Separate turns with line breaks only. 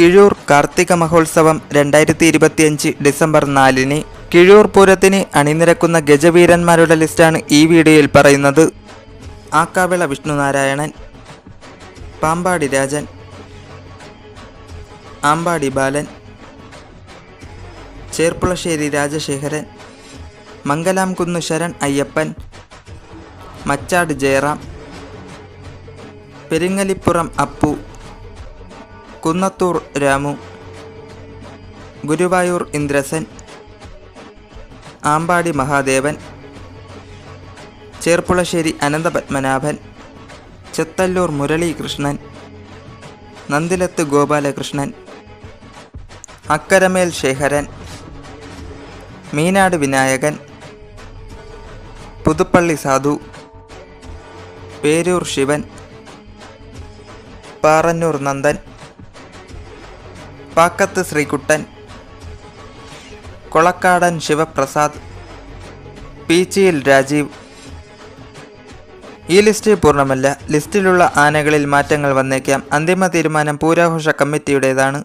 കിഴൂർ കാർത്തിക മഹോത്സവം രണ്ടായിരത്തി ഇരുപത്തിയഞ്ച് ഡിസംബർ നാലിന്. കിഴൂർ പൂരത്തിന് അണിനിരക്കുന്ന ഗജവീരന്മാരുടെ ലിസ്റ്റാണ് ഈ വീഡിയോയിൽ പറയുന്നത്. ആക്കാവിള വിഷ്ണുനാരായണൻ പാമ്പാടി രാജൻ ആമ്പാടി ബാലൻ ചേർപ്പുളശ്ശേരി രാജശേഖരൻ മംഗലാംകുന്ന് ശരൺ അയ്യപ്പൻ മച്ചാട് ജയറാം പെരിങ്ങലിപ്പുറം അപ്പു കുന്നത്തൂർ രാമു ഗുരുവായൂർ ഇന്ദ്രസൻ ആമ്പാടി മഹാദേവൻ ചേർപ്പുളശ്ശേരി അനന്തപത്മനാഭൻ ചെത്തല്ലൂർ മുരളീകൃഷ്ണൻ നന്ദിലത്ത് ഗോപാലകൃഷ്ണൻ അക്കരമേൽ ശേഖരൻ മീനാട് വിനായകൻ പുതുപ്പള്ളി സാധു പേരൂർ ശിവൻ പാറന്നൂർ നന്ദൻ പാക്കത്ത് ശ്രീകുട്ടൻ കൊളക്കാടൻ ശിവപ്രസാദ് പീച്ചിയിൽ രാജീവ്. ഈ ലിസ്റ്റ് പൂർണമല്ല. ലിസ്റ്റിലുള്ള ആനകളിൽ മാറ്റങ്ങൾ വന്നേക്കാം. അന്തിമ തീരുമാനം പൂരാഘോഷ കമ്മിറ്റിയുടേതാണ്.